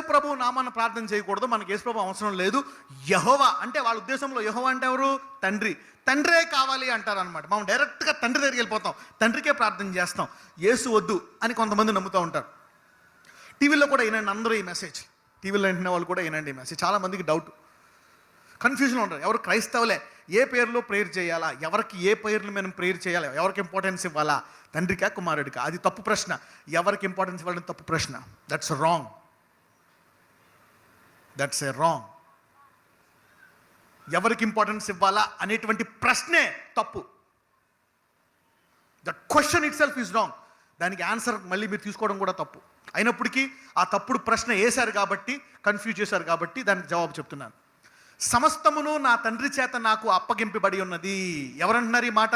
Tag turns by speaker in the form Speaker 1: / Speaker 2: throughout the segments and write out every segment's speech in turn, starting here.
Speaker 1: ప్రభు నామాన్ని ప్రార్థన చేయకూడదు. మనకి యేసు ప్రభు అవసరం లేదు. యహోవా అంటే వాళ్ళ ఉద్దేశంలో యహోవా అంటే ఎవరు? తండ్రి. తండ్రే కావాలి అంటారు అనమాట మనం డైరెక్ట్గా తండ్రి దగ్గరికి వెళ్ళిపోతాం. తండ్రికే ప్రార్థన చేస్తాం. యేసు వద్దు అని కొంతమంది నమ్ముతూ ఉంటారు. టీవీలో కూడా వినండి అందరూ ఈ మెసేజ్. టీవీలో వింటున్న వాళ్ళు కూడా వినండి ఈ మెసేజ్. చాలా మందికి డౌట్. కన్ఫ్యూజన్ ఉంటారు. ఎవరు క్రైస్తవులే. ఏ పేరులో ప్రేయర్ చేయాలా? ఎవరికి ఏ పేర్లు మనం ప్రేయర్ చేయాలా? ఎవరికి ఇంపార్టెన్స్ ఇవ్వాలా? తండ్రికా కుమారుడికా? అది తప్పు ప్రశ్న. ఎవరికి ఇంపార్టెన్స్ ఇవ్వాలని తప్పు ప్రశ్న? That's wrong that's a wrong ఎవరికి ఇంపార్టెన్స్ ఇవ్వాలా అనేటువంటి ప్రశ్నే తప్పు. The question itself is wrong దానికి ఆన్సర్ మళ్ళీ మీరు తీసుకోవడం కూడా తప్పు. అయినప్పటికీ ఆ తప్పుడు ప్రశ్న వేశారు కాబట్టి కన్ఫ్యూజ్ చేశారు కాబట్టి దానికి జవాబు చెప్తున్నాను. సమస్తమును నా తండ్రి చేత నాకు అప్పగింపబడి ఉన్నది. ఎవరంటున్నారు ఈ మాట?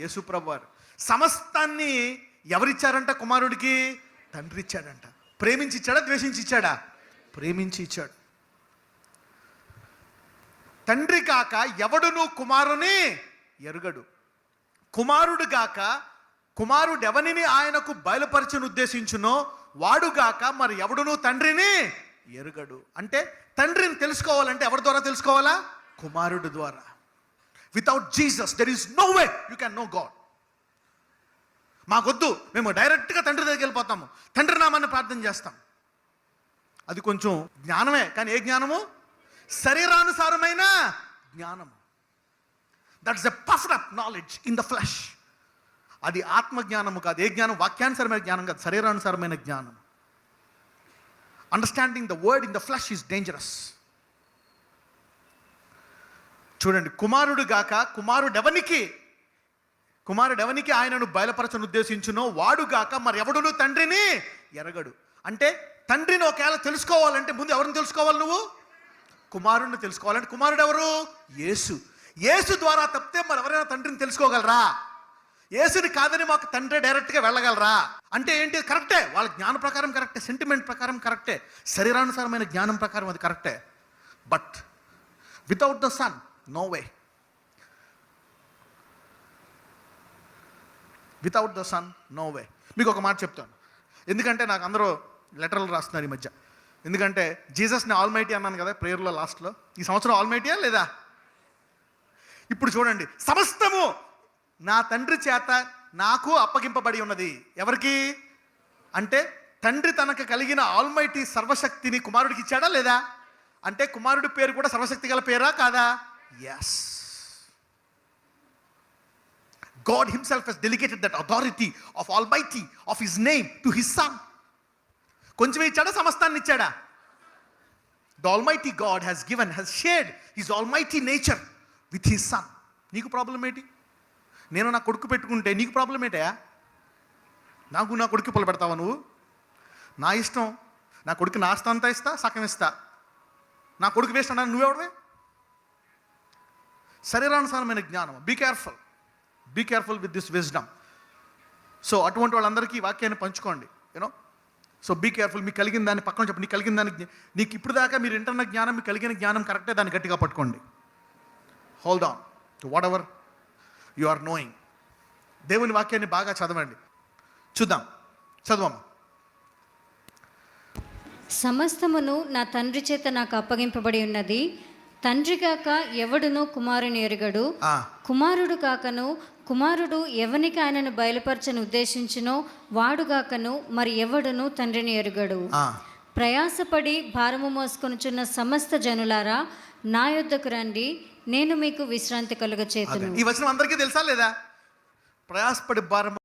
Speaker 1: యేసుప్రభు వారు సమస్తాన్ని ఎవరిచ్చారంట కుమారుడికి? తండ్రి ఇచ్చాడంట ప్రేమించి ఇచ్చాడా ద్వేషించి ఇచ్చాడా ప్రేమించి ఇచ్చాడు తండ్రి కాక ఎవడును కుమారుని ఎరుగడు. కుమారుడు గాక కుమారుడు ఎవనిని ఆయనకు బయలుపరచను ఉద్దేశించునో వాడుగాక మరి ఎవడును తండ్రిని ఎరుగడు. అంటే తండ్రిని తెలుసుకోవాలంటే ఎవరి ద్వారా తెలుసుకోవాలా? కుమారుడు ద్వారా. Without Jesus there is no way you can no God మాకొద్దు మేము డైరెక్ట్గా తండ్రి దగ్గరికి వెళ్ళిపోతాము. తండ్రి నామాన్ని ప్రార్థన చేస్తాం. అది కొంచెం జ్ఞానమే కానీ ఏ జ్ఞానము? శరీరానుసారమైన జ్ఞానము. That's a puffed up knowledge in the flesh అది ఆత్మజ్ఞానము కాదు. ఏ జ్ఞానం? వాక్యానుసారమైన జ్ఞానం కాదు. శరీరానుసారమైన జ్ఞానం. Understanding the word in the flesh is dangerous చూడండి కుమారుడు గాక కుమారుడెవనికి కుమారుడెవనికి ఆయనను బయలుపరచను ఉద్దేశించునో వాడుగాక మరి ఎవడును తండ్రిని ఎరగడు. అంటే తండ్రిని ఒకవేళ తెలుసుకోవాలంటే ముందు ఎవరిని తెలుసుకోవాలి నువ్వు? కుమారుణ్ణి తెలుసుకోవాలంటే కుమారుడు ఎవరు యేసు. యేసు ద్వారా తప్పితే మరి ఎవరైనా తండ్రిని తెలుసుకోగలరా? యేసుని కాదని మాకు తండ్రి డైరెక్ట్గా వెళ్ళగలరా? అంటే ఏంటి? కరెక్టే. వాళ్ళ జ్ఞాన ప్రకారం కరెక్టే. సెంటిమెంట్ ప్రకారం కరెక్టే. శరీరానుసారమైన జ్ఞానం ప్రకారం అది కరెక్టే. But without the son no way. Without the son no way. మీకు ఒక మాట చెప్తాను. ఎందుకంటే నాకు అందరూ లెటర్లు రాస్తున్నారు ఈ మధ్య. ఎందుకంటే జీసస్ని ఆల్మైటీ అన్నాను కదా ప్రేయర్లో లాస్ట్లో. ఈ సంవత్సరం ఆల్మైటీయా లేదా? ఇప్పుడు చూడండి సమస్తము నా తండ్రి చేత నాకు అప్పగింపబడి ఉన్నది. ఎవరికి? అంటే తండ్రి తనకు కలిగిన ఆల్మైటీ సర్వశక్తిని కుమారుడికి ఇచ్చాడా లేదా? అంటే కుమారుడి పేరు కూడా సర్వశక్తి గల పేరా కాదా? Yes God himself he's delegated that authority of almighty of his name to his son కొంచెం ఇచ్చాడా సమస్తాన్ని ఇచ్చాడా? The almighty God has given has shared his almighty nature with his son నీకు ప్రాబ్లం ఏంటి? నేను నా కొడుకు పెట్టుకుంటే నీకు ప్రాబ్లం ఏంటయా నాకు నా కొడుకు పొల పెడతావా నువ్వు? నా ఇష్టం. నా కొడుకు నా అంతా ఇస్తా సగం ఇస్తా. నా కొడుకు వేస్ట్ నువ్వు నువ్వెవడవే శరీరానుసారమైన జ్ఞానం. Be careful be careful with this wisdom so అటువంటి వాళ్ళందరికీ వాక్యాన్ని పంచుకోండి. యూనో సో బీ కేర్ఫుల్ మీకు కలిగిన దాన్ని పక్కన చెప్పండి నీకు కలిగిన దానికి నీకు ఇప్పుడు దాకా మీరు వింటున్న జ్ఞానం మీకు కలిగిన జ్ఞానం కరెక్టే దాన్ని గట్టిగా పట్టుకోండి. Hold on to whatever you are knowing దేవుని వాక్యాన్ని బాగా చదవండి. చూద్దాం. చదవమ్మా.
Speaker 2: సమస్తమును నా తండ్రి చేత నాకు అప్పగింపబడి ఉన్నది. తండ్రి కాక ఎవడును కుమారుని ఎరుగడు. కుమారుడు కాకను కుమారుడు ఎవనికి ఆయనను బయలుపరచని ఉద్దేశించునో వాడుగాకను మరి ఎవడును తండ్రిని ఎరుగడు. ప్రయాసపడి భారము మోసుకొనుచున్న సమస్త జనులారా నా యొద్దకు రండి నేను మీకు విశ్రాంతి కలుగ. చేతును
Speaker 1: ఈ వచనం అందరికీ తెలుసా లేదా? ప్రయాసపడి భారం